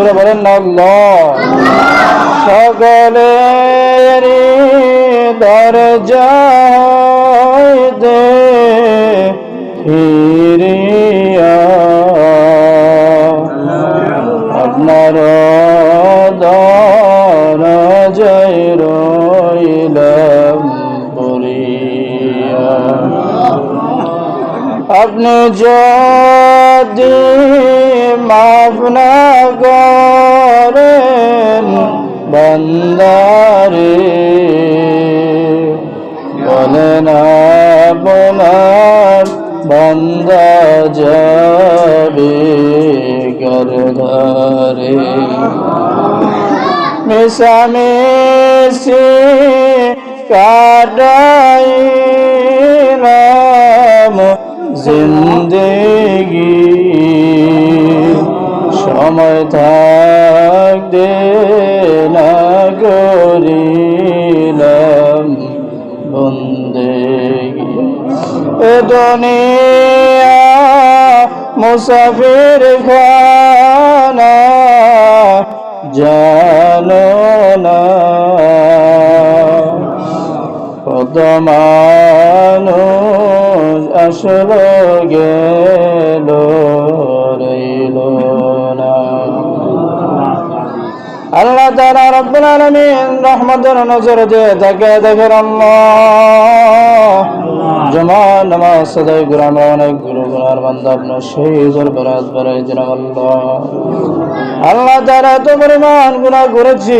জোরে বলেন না আল্লাহ। সকলের দে আপনার দরজায় রইলাম পড়িয়া। আপনি যদি মাফ না বলেন আপনার বন্দা যাবে জিন্দগি। সময় থাকতে না করিলাম বন্দেগি। এ মুসাফির খানা জানো না। কত আসলো গেল রইল না। আল্লাহ তাআলা রব্বুল আলামিন রহমতের নজর দিয়ে তাকে দেখেন জমা নামাজ সদাই গুরু অনেক গুরু বান্দা আপনার সেই দরবারাত বাড়াই দিলাম আল্লাহ আল্লাহ তাআলা এত পরিমাণ গুনাহ করেছি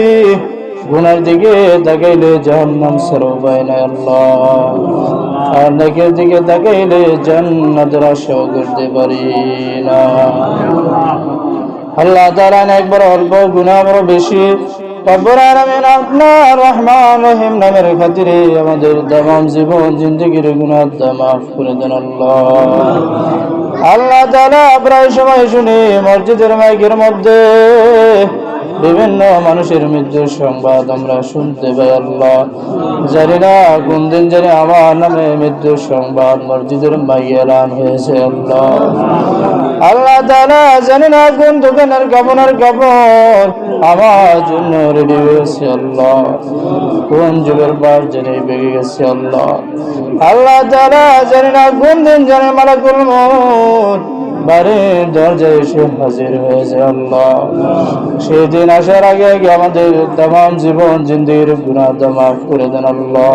গুনার দিকে তাকাইলে জাহান্নাম উপায় নাই আল্লাহ। আর নেকের দিকে তাকাইলে জান্নাতের আশাও করতে পারি না। আল্লাহ তাআলা একবার অল্প গুনাহ বড় বেশি। রব্বুল আলামিন আপনার রহমান রহিম নামের খাতিরে আমাদের তামাম জীবন জিন্দগির গুনাহ মাফ করে দেন আল্লাহ। আল্লাহ তাআলা প্রায় সময় শুনি মসজিদের মাইকের মধ্যে বিভিন্ন মানুষের মৃত্যুর সংবাদ আমরা শুনতে পাই আল্লাহ। জানি না কোন দিন জানি আমার নামে মৃত্যুর সংবাদ মসজিদের মাইকে এলান হয়েছে আল্লাহ। আল্লাহ তাআলা জানি না কোন দোকানের কাপড়ের কাপড় আমার জন্য রেডি হয়েছে আল্লাহ। কোন যুগের বার জানি বেগে গেছে আল্লাহ। আল্লাহ তাআলা জানি না কোন দিন জানি মারা মউত বাড়ির দরজায় এসে হাজির হয়েছে আল্লাহ। সেই দিন আসার আগে আগে আমাদের তাম জীবন, জিন্দির গুণাহ মাফ করে দেন আল্লাহ।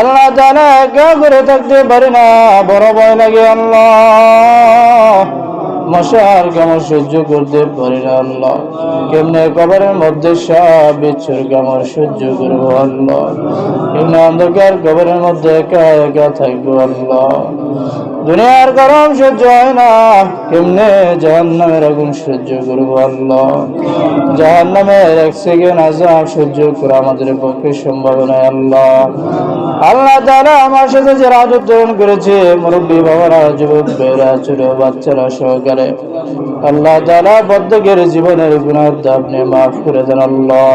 আল্লাহ তাআলা একা করে থাকতে পারি না, বড় ভয় লাগে আল্লাহ। মশার কামড় সহ্য করতে পারি না আল্লাহ। কেমনে কবরের মধ্যে সাপ বিচ্ছুর কামড় সহ্য করব আল্লাহ। কেমনে অন্ধকার কবরের মধ্যে একা একা থাকব আল্লাহ। দুনিয়ার গরম সহ্য হয় না, কেমনে জাহান্নামের আগুন সহ্য করব আল্লাহ? জাহান্নামের এক সেকেন্ড আজাব সহ্য করা আমাদের পক্ষে সম্ভব নয় আল্লাহ। আল্লাহ তাআলা আমার সাথে যে রাজ উত্তোলন করেছে, মুরব্বী বাবারা, যুবক বেরা ছোট বাচ্চারা সহকারে। আল্লাহ তাআলা প্রত্যেকের জীবনের গুণার আপনি মাফ করে দেন আল্লাহ।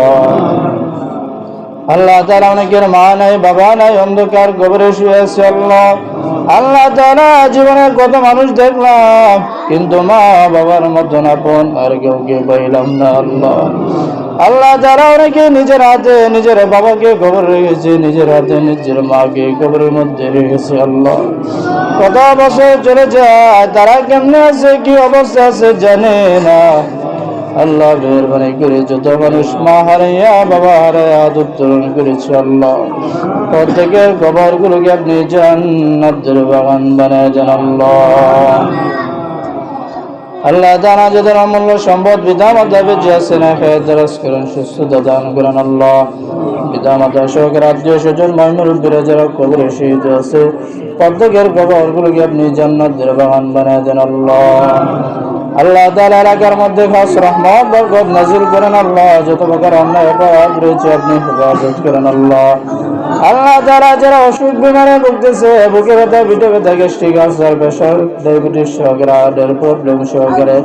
আল্লাহ তাআলা অনেকের মা নাই, বাবা নাই, অন্ধকার গোবরে শুয়ে আছে আল্লাহ। আল্লাহ তাআলা জীবনে কত মানুষ দেখলাম, কিন্তু মা বাবার মতন আপন আর কেউ কে পাইলাম না আল্লাহ। আল্লাহ তারা অনেকে নিজের হাতে, নিজের বাবাকে খবর রেখেছে, নিজের হাতে নিজের মাকে খবরের মধ্যে রেখেছে আল্লাহ। কত বছর চলে যায়, তারা কেমনে আছে, কি অবস্থা আছে জানে না। আল্লাহ মেহরবানি করে যত মানুষ মা হারাইয়া, বাবা হারাইয়া উত্তোলন করেছে আল্লাহ। প্রত্যেকের খবর গুলোকে আপনি জান্নাতের বাগান বানায় যান আল্লাহ আল্লাহ তাআলা যাদের অমূল্য সম্পদ পিতামাতা বেঁচে আছে না খেয়ে দরস করেন, সুস্থতা দান করেন আল্লাহ। পিতামাতা সহকারে আত্মীয় স্বজন মহিমুরব্বীরা যারা কবরে শহীদ আছে প্রত্যেকের কবরগুলোকে আপনি জান্নাতের বাগান বানায় দেন আল্লাহ। আল্লাহ তাআলা এলাকার মধ্যে খাস রহমত, বরকত নাজিল করেন আল্লাহ, যত প্রকার অন্যায় অপরাধ রয়েছে, আপনি হেফাজত করেন আল্লাহ। আল্লাহ তাআলা যারা অসুখ বিমারে ভুগতেছে, বুকে ব্যথা, পিঠে ব্যথা, গ্যাস্ট্রিক আলসার, প্রেশার, ডায়াবেটিস সহকারে হার্টের প্রবলেম সহকারে,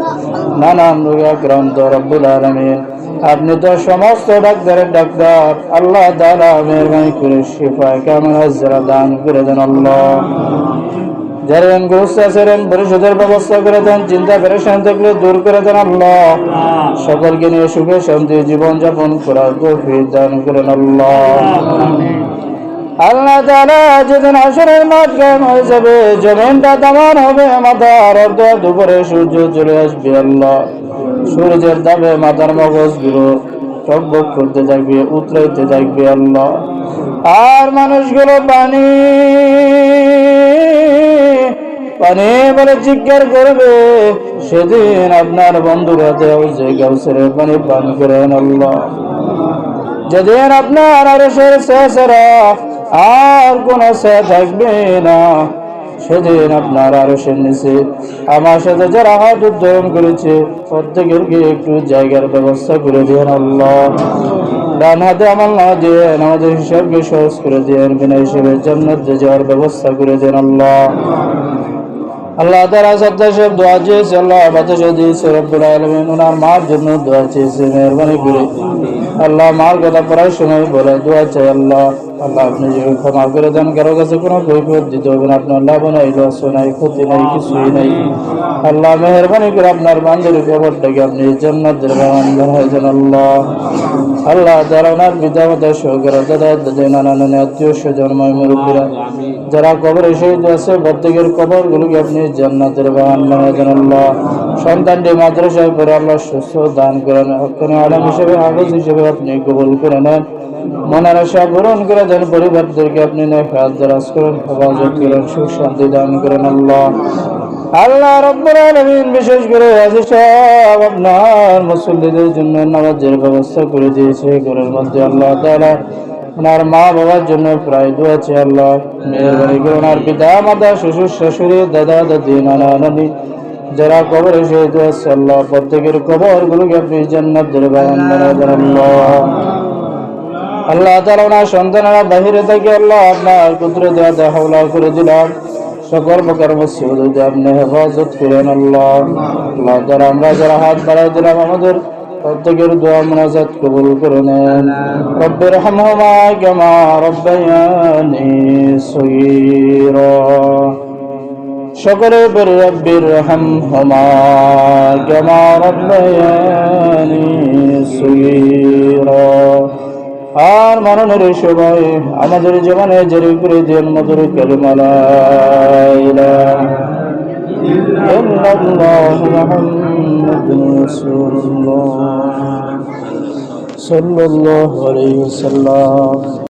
নানান রোগে আক্রান্ত, রব্বুল আলামিন। আপনি তো সমস্ত ডাক্তারের ডাক্তার। আল্লাহ তাআলা মেহরবানি করে শিফা কামনা দান করে দেন আল্লাহ। যারা ঋণগ্রস্ত আছে ঋণ পরিশোধের ব্যবস্থা করে দেন চিন্তা পেরেশান থাকলে দূর করে দেন আল্লাহ। সকলকে নিয়ে সুখে শান্তি জীবন যাপন করার তৌফিক দান করেন আল্লাহ। আল্লাহ। যেদিন আসরের মাঠ হয়ে যাবে জমিনটা দামান হবে মাথার অর্ধ দুপুরে সূর্য চলে আসবে আল্লাহ। সূর্যের দাবে মাথার মগজগুলো টকবক করতে থাকবে উতরাইতে থাকবে আল্লাহ। আর মানুষগুলো পানি পানি বলে জিজ্ঞার করবে, সেদিন আপনার বন্ধুরা দেও যে গাউসের পানি পান করেন আল্লাহ। যেদিন আপনার আরশের শেষরা আর কোন সে থাকবে না, সেদিন আপনার আরশের নিচে আমার সাথে যারা হাত উদ্যয়ন করেছে প্রত্যেকের একটু জায়গার ব্যবস্থা করে দিয়েন আল্লাহ। ডান হাতে আমল না দিয়ে আমাদের হিসাবকে সহজ করে দিয়েন, বিনা হিসেবে জান্নাতে যাওয়ার ব্যবস্থা করে দেন আল্লাহ। আল্লাহ তারা সত্তা সব দোয়া চেয়েছে, আল্লাহ আবাদ দিয়েছে রব্বুল আলমিন ওনার মার জন্য দোয়া চেয়েছে, মেহরবানি করে। আল্লাহ মার কথা পড়ার সময় বলে, দোয়া চাই আল্লাহ। আল্লাহ আপনি ক্ষমা করে দেন, কারও কাছে কোনো না। আপনার লাভ নাই, লস নাই, ক্ষতি নাই, কিছুই নাই। আল্লাহ মেহরবানি করে আপনার আপনি আল্লাহ। আল্লাহ যারা ওনার পিতা মাতা সহকারে দাদা দাদা নানা আত্মীয় স্বজন যারা কবরে শহীদ আছে প্রত্যেকের কবর গুলোকে আপনি জান্নাতের বাগান বানিয়ে দেন, আল্লাহ। সন্তানটি মাদ্রাসায় পড়ে আল্লাহ সুস্থ দান করেন আলম হিসেবে, হাফিজ হিসেবে আপনি কবুল করে নেন। মনের আশা পূরণ করে দেন, পরিবারদেরকে আপনি হেফাজত সুখ শান্তি দান করেন আল্লাহ। আল্লাহ রব্বুল আলামিন বিশেষ করে আজি সব আপনার মুসল্লিদের জন্য নামাজের ব্যবস্থা করে দিয়েছে, ঘরের মধ্যে আল্লাহ তাআলা মা বাবার জন্য প্রায় আল্লাহ মেহরবানি করে ওনার পিতা, মাতা, শ্বশুর, শাশুড়ি, দাদা, দাদি, নানা, নানি, যারা কবরে শহীদ আছে আল্লাহ প্রত্যেকের কবর গুলোকে আপনি জান্নাতের বাগান আল্লাহ। আল্লাহ তাআলা ওনার সন্তানেরা বাহিরে থেকে আল্লাহ আপনার পুত্র দেওয়া হাওলা করে দিলাম সকল প্রকার মুসিবত আপনি হেফাজত করেন আল্লাহ। আল্লাহ তাআলা আমরা যারা হাত বাড়াই দিলাম, আমাদের প্রত্যেকের দোয়া কবুল করে নেন। রব্বির হামহুমা কামা রব্বায়ানি সগীরা। সকলে বলে রব্বির হামহুমা কামা রব্বায়ানি সগীরা। আর মরণের সময় আমাদের জীবনে জেরি করে দেন মধুর কালিমালা আলাইহি ওয়াসাল্লাম।